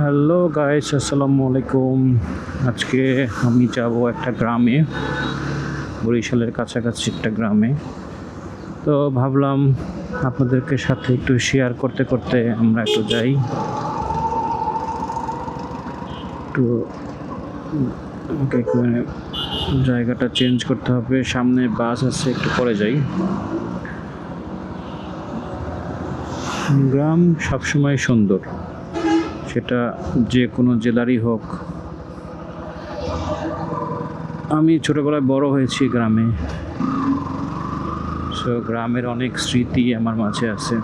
Hello guys, আসসালামু আলাইকুম। আজকে আমি যাব একটা গ্রামে, বরিশালের কাছাকাছি একটা গ্রামে। তো ভাবলাম আপনাদেরকে সাথে একটু শেয়ার করতে করতে আমরা একটু যাই। একটু মানে জায়গাটা চেঞ্জ করতে হবে, সামনে বাস আছে, একটু পরে যাই। গ্রাম সবসময় সুন্দর। সেটা যে কোনো জেলারই হোক। আমি ছোটোবেলায় বড় হয়েছি গ্রামে। সো গ্রামের অনেক স্মৃতি আমার মাঝে আছে।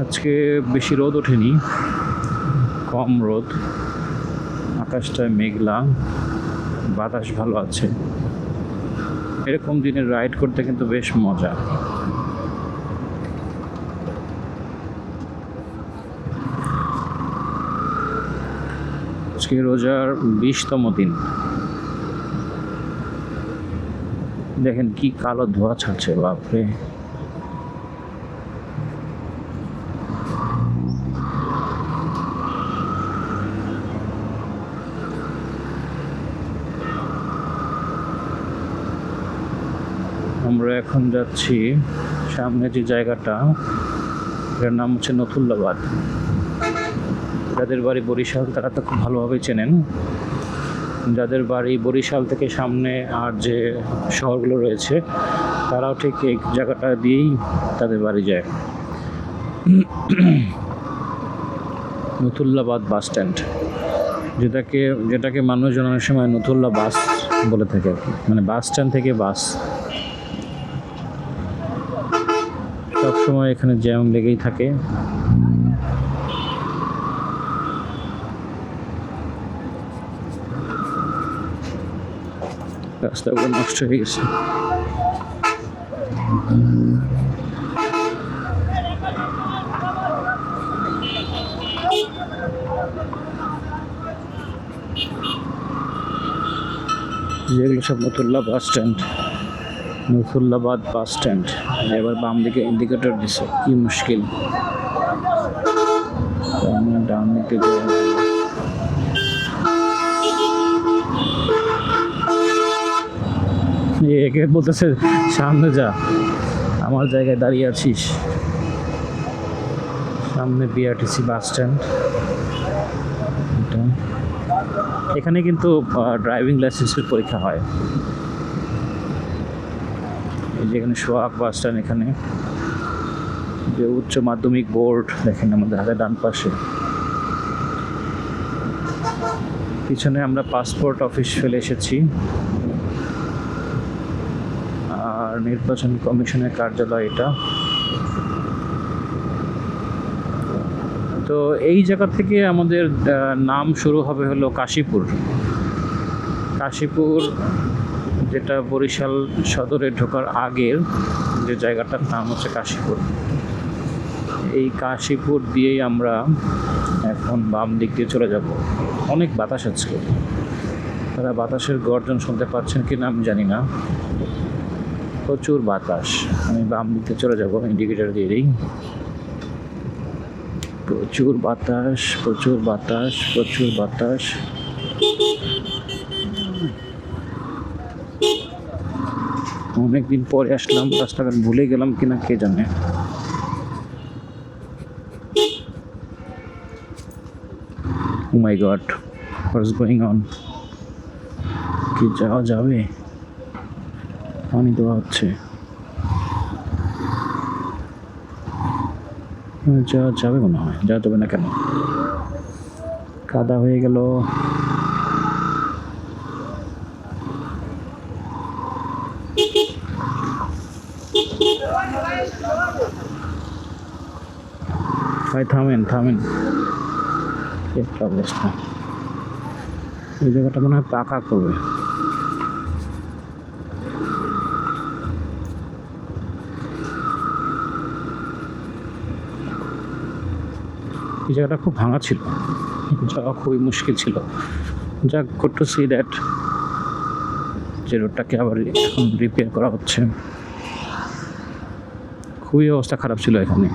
আজকে বেশি রোদ ওঠেনি, কম রোদ। আকাশটা মেঘলা, বাতাস ভালো আছে। এরকম দিনে রাইড করতে কিন্তু বেশ মজা। আজকে রোজার বিশতম দিন। দেখেন কি কালো ধোঁয়া ছাড়ছে, বাপরে। আমরা এখন যাচ্ছি সামনে যে জায়গাটা এটার নাম হচ্ছে নথুল্লাবাদ যাদের বাড়ি বরিশাল, তারা তো খুব ভালোভাবে চেনেন। যাদের বাড়ি বরিশাল থেকে সামনে আর যে শহরগুলো রয়েছে, তারাও ঠিক এই জায়গাটা দিয়েই তাদের বাড়ি যায়। নথুল্লাবাদ বাস স্ট্যান্ড, যেটাকে যেটাকে মানুষজন অনেক সময় নথুল্লা বাস বলে থাকে। মানে বাস স্ট্যান্ড থেকে বাস। সবসময় এখানে জ্যাম লেগেই থাকে। রাস্তাগুলো নষ্ট হয়ে গেছে যেগুলো সব নতুল্লা bus stand Nathullabad bus stand. এবার বাম দিকে ইন্ডিকেটর দিছে, কি মুশকিল। ডান দিকে এ একে বলতেছে, সামনে যা, আমার জায়গায় দাঁড়িয়ে আছিস। সামনে বিআরটিসি বাস স্ট্যান্ড। এখানে কিন্তু ড্রাইভিং লাইসেন্সের পরীক্ষা হয়। এই যে এখানে সোহাগ বাস স্ট্যান্ড এখানে। যে উচ্চ মাধ্যমিক বোর্ড, দেখেন আমাদের হাতে ডান পাশে। পিছনে আমরা পাসপোর্ট অফিস ফেলে এসেছি। আর নির্বাচন কমিশনের কার্যালয় এটা। তো এই জায়গা থেকে আমাদের নাম শুরু হবে হলো কাশীপুর। কাশীপুর যেটা বরিশাল সদরে ঢোকার আগের যে জায়গাটার নাম হচ্ছে কাশীপুর। এই কাশীপুর দিয়েই আমরা এখন বাম দিক দিয়ে চলে যাব। অনেক বাতাস আজকে। তারা বাতাসের গর্জন শুনতে পাচ্ছেন কি না আমি জানি না। প্রচুর বাতাস। আমি বাম দিকে চলে যাব ইন্ডিকেটার দিয়ে দিই। প্রচুর বাতাস প্রচুর বাতাস প্রচুর বাতাস। অনেকদিন পরে আসলাম, রাস্তাঘাট ভুলে গেলাম কিনা কে জানে। ও my god what's going on কি যাওয়া যাবে? পানি দেওয়া হচ্ছে। যাওয়া যাবে মনে হয়, যাওয়া যাবে না কেন? কাদা হয়ে গেল। ভাই, থামেন থামেন। এই জায়গাটা মনে হয় পাকা করবে। এই জায়গাটা খুব ভাঙা ছিল। যাওয়া খুবই মুশকিল ছিল। যা গুড টু সি দ্যাট যে রোডটাকে আবার রিপেয়ার করা হচ্ছে। খুবই অবস্থা খারাপ ছিল এখানে।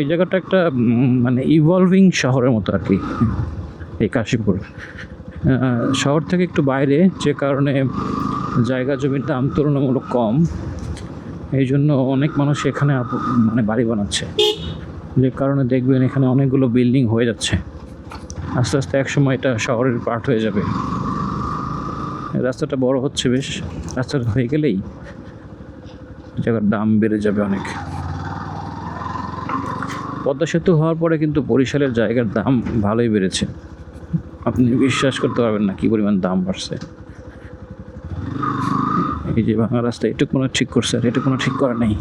এই জায়গাটা একটা মানে ইভলভিং শহরের মতো আর কি, এই কাশীপুর। শহর থেকে একটু বাইরে, যে কারণে জায়গা জমির দাম তুলনামূলক কম। এই জন্য অনেক মানুষ এখানে মানে বাড়ি বানাচ্ছে। যে কারণে দেখবেন এখানে অনেকগুলো বিল্ডিং হয়ে যাচ্ছে। আস্তে আস্তে এক সময় এটা শহরের পার্ট হয়ে যাবে। রাস্তাটা বড় হচ্ছে বেশ। রাস্তাটা হয়ে গেলেই জায়গার দাম বেড়ে যাবে অনেক। পদ্মা সেতু হওয়ার পরে কিন্তু বরিশালের জায়গার দাম ভালোই বেড়েছে। আপনি বিশ্বাস করতে পারবেন না কী পরিমাণ দাম বাড়ছে। এই যে ভাঙা রাস্তা, এটুকু ঠিক করছে, আর এটুকু ঠিক করা নেই।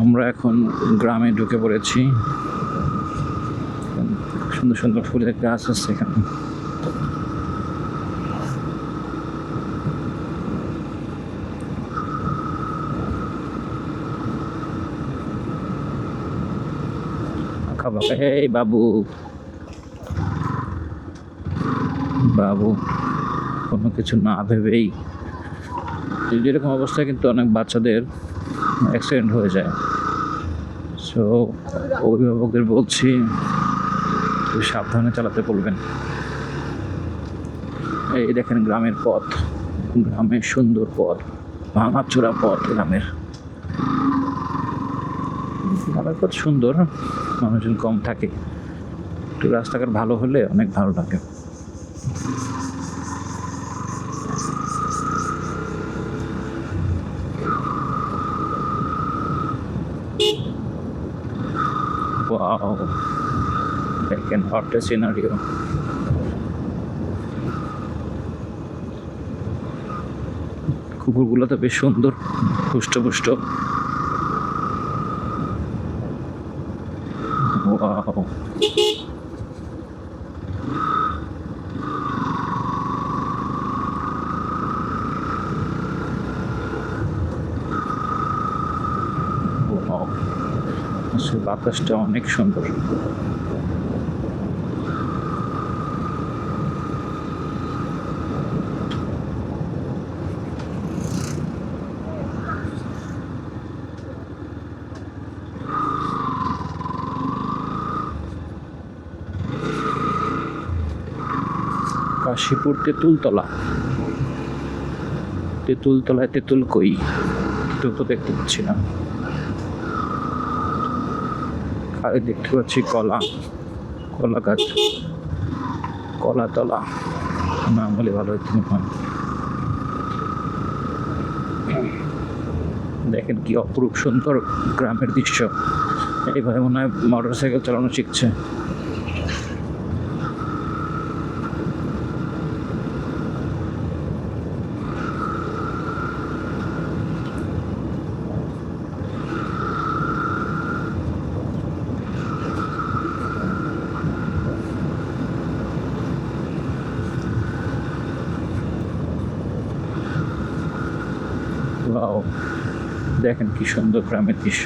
আমরা এখন গ্রামে ঢুকে পড়েছি। সুন্দর সুন্দর ফুলের গাছ আছে এখানে। বাবু। বাবু, কোনো কিছু না ভেবেই। যেরকম অবস্থায় কিন্তু অনেক বাচ্চাদের। অ্যাক্সিডেন্ট হয়ে যায়। সো অভিভাবকদের বলছি সাবধানে চালাতে বলবেন। এই দেখেন গ্রামের পথ গ্রামের সুন্দর পথ, ভাঙাচোরা পথ গ্রামের। গ্রামের পথ সুন্দর, মানুষজন কম থাকে। একটু রাস্তাঘাট ভালো হলে অনেক ভালো লাগে। Wow. Like an hot scenario. কুকুরগুলো তো বেশ সুন্দর হুষ্টপুষ্ট. Wow. আসলে বাতাসটা অনেক সুন্দর। কাশীপুর তেঁতুলতলা। তেঁতুলতলায় তেঁতুল কই? তেঁতুল তো দেখতে পাচ্ছি না। আর দেখতে পাচ্ছি কলা কলা গাছ কলাতলা না বলে ভালো হচ্ছে দেখেন কি অপরূপ সুন্দর গ্রামের দৃশ্য। এইভাবে মনে হয় মোটর সাইকেল চালানো শিখছে Wow. দেখেন কি সুন্দর গ্রামের দৃশ্য।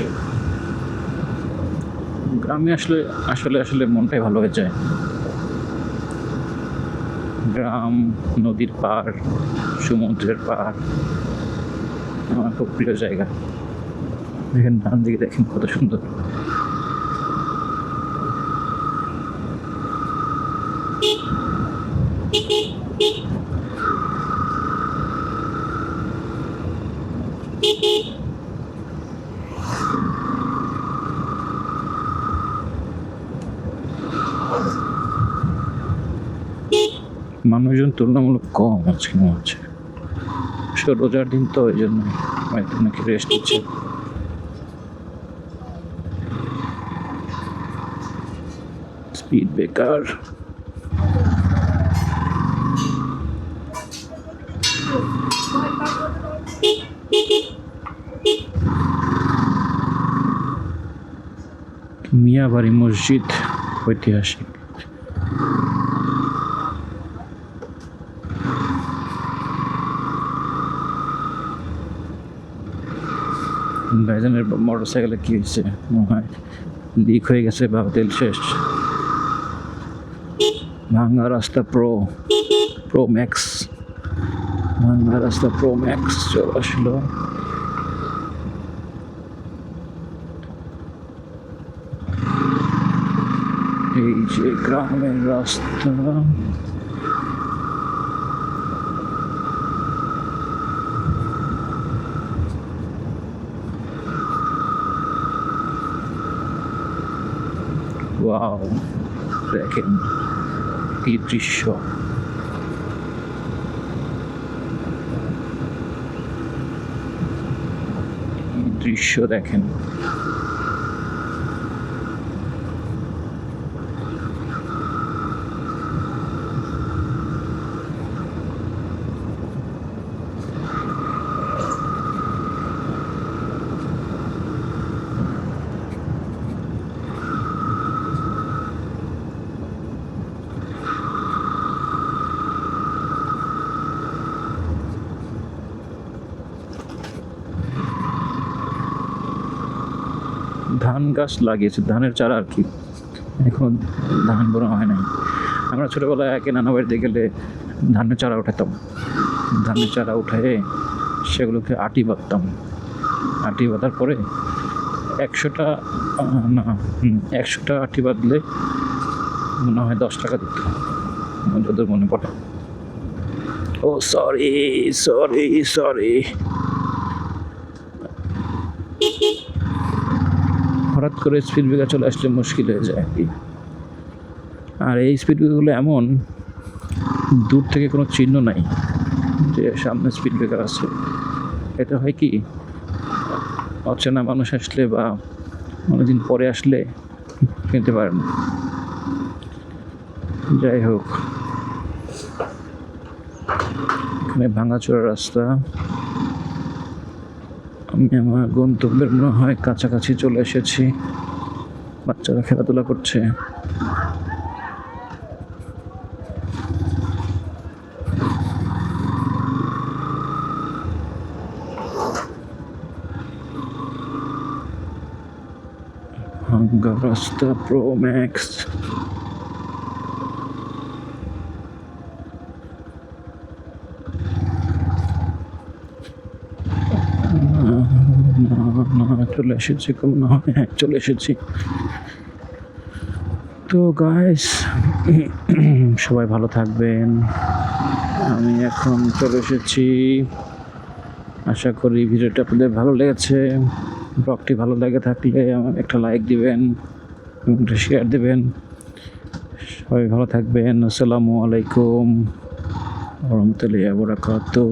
গ্রামে আসলে আসলে আসলে মনটাই ভালো হয়ে যায়। গ্রাম, নদীর পার সমুদ্রের পার আমার খুব প্রিয় জায়গা। দেখেন ডান দিকে দেখেন কত সুন্দর। মানুষজন তুলনামূলক কম আজকে মনে হচ্ছে। সে রোজার দিন তো ওই জন্য হয়তো নাকি রেস্ট নিচ্ছে স্পিড ব্রেকার মিয়াবাড়ি মসজিদ ঐতিহাসিক। ভাইজানের মোটর সাইকেলে কি হয়েছে? মনে হয় লিক হয়ে গেছে বা তেল শেষ। ভাঙ্গা রাস্তা প্রো প্রো ম্যাক্স ভাঙ্গা রাস্তা প্রো ম্যাক্স চলে আসলো। এই যে গ্রামের রাস্তা। ওয়াও দেখেন কি দৃশ্য? দৃশ্য দেখেন? ধান গাছ লাগিয়েছে, ধানের চারা আর কি। এখন ধান বড় হয় নাই। আমরা ছোটোবেলায় একে নানা বাড়িতে গেলে ধানের চারা উঠাতাম। ধানের চারা উঠায়ে সেগুলোকে আটি বাঁধতাম। আটি বাঁধার পরে একশোটা, না একশোটা আটি বাঁধলে মনে হয় দশ টাকা দিত। যতদূর মনে পড়ে। ও সরি সরি সরি হঠাৎ করে স্পিড ব্রেকার চলে আসলে মুশকিল হয়ে যায় আর কি। আর এই স্পিড ব্রেকারগুলো এমন, দূর থেকে কোনো চিহ্ন নাই যে সামনে স্পিড ব্রেকার আছে। এটা হয় কি, অচেনা মানুষ আসলে বা অনেকদিন পরে আসলে কিনতে পারেন যাই হোক, এখানে ভাঙাচোরা রাস্তা। আমি আমার গন্তব্যের মনে হয় কাছাকাছি চলে এসেছি। বাচ্চারা খেলাধুলা করছে। রাস্তা প্রো ম্যাক্স না না চলে এসেছি হ্যাঁ চলে এসেছি। তো গাইস সবাই ভালো থাকবেন। আমি এখন চলে এসেছি। আশা করি ভিডিওটা আপনাদের ভালো লেগেছে। ব্লগটি ভালো লেগে থাকলে আমার একটা লাইক দিবেন এবং একটা শেয়ার দেবেন। সবাই ভালো থাকবেন। আসসালামু আলাইকুম। রহমতুল্লাহ বরাকাতুহ।